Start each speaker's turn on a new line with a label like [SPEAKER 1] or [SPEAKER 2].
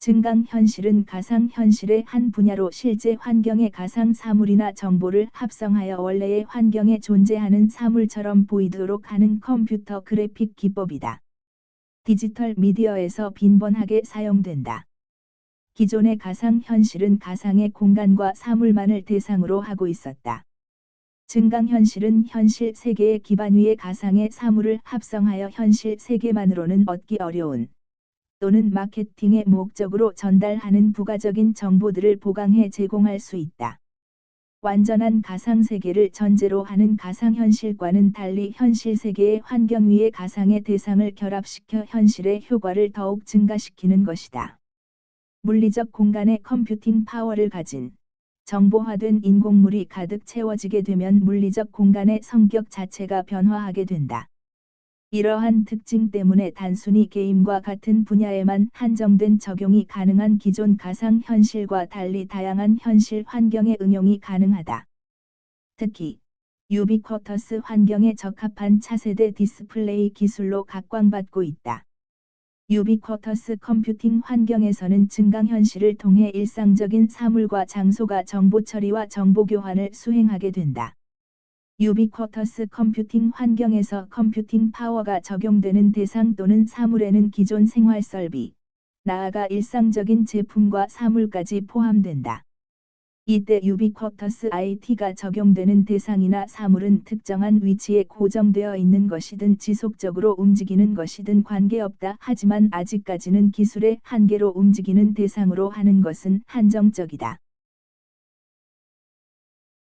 [SPEAKER 1] 증강현실은 가상현실의 한 분야로 실제 환경의 가상 사물이나 정보를 합성하여 원래의 환경에 존재하는 사물처럼 보이도록 하는 컴퓨터 그래픽 기법이다. 디지털 미디어에서 빈번하게 사용된다. 기존의 가상현실은 가상의 공간과 사물만을 대상으로 하고 있었다. 증강현실은 현실 세계의 기반 위에 가상의 사물을 합성하여 현실 세계만으로는 얻기 어려운 또는 마케팅의 목적으로 전달하는 부가적인 정보들을 보강해 제공할 수 있다. 완전한 가상세계를 전제로 하는 가상현실과는 달리 현실세계의 환경 위에 가상의 대상을 결합시켜 현실의 효과를 더욱 증가시키는 것이다. 물리적 공간의 컴퓨팅 파워를 가진 정보화된 인공물이 가득 채워지게 되면 물리적 공간의 성격 자체가 변화하게 된다. 이러한 특징 때문에 단순히 게임과 같은 분야에만 한정된 적용이 가능한 기존 가상 현실과 달리 다양한 현실 환경의 응용이 가능하다. 특히 유비쿼터스 환경에 적합한 차세대 디스플레이 기술로 각광받고 있다. 유비쿼터스 컴퓨팅 환경에서는 증강현실을 통해 일상적인 사물과 장소가 정보 처리와 정보 교환을 수행하게 된다. 유비쿼터스 컴퓨팅 환경에서 컴퓨팅 파워가 적용되는 대상 또는 사물에는 기존 생활 설비, 나아가 일상적인 제품과 사물까지 포함된다. 이때 유비쿼터스 IT가 적용되는 대상이나 사물은 특정한 위치에 고정되어 있는 것이든 지속적으로 움직이는 것이든 관계없다. 하지만 아직까지는 기술의 한계로 움직이는 대상으로 하는 것은 한정적이다.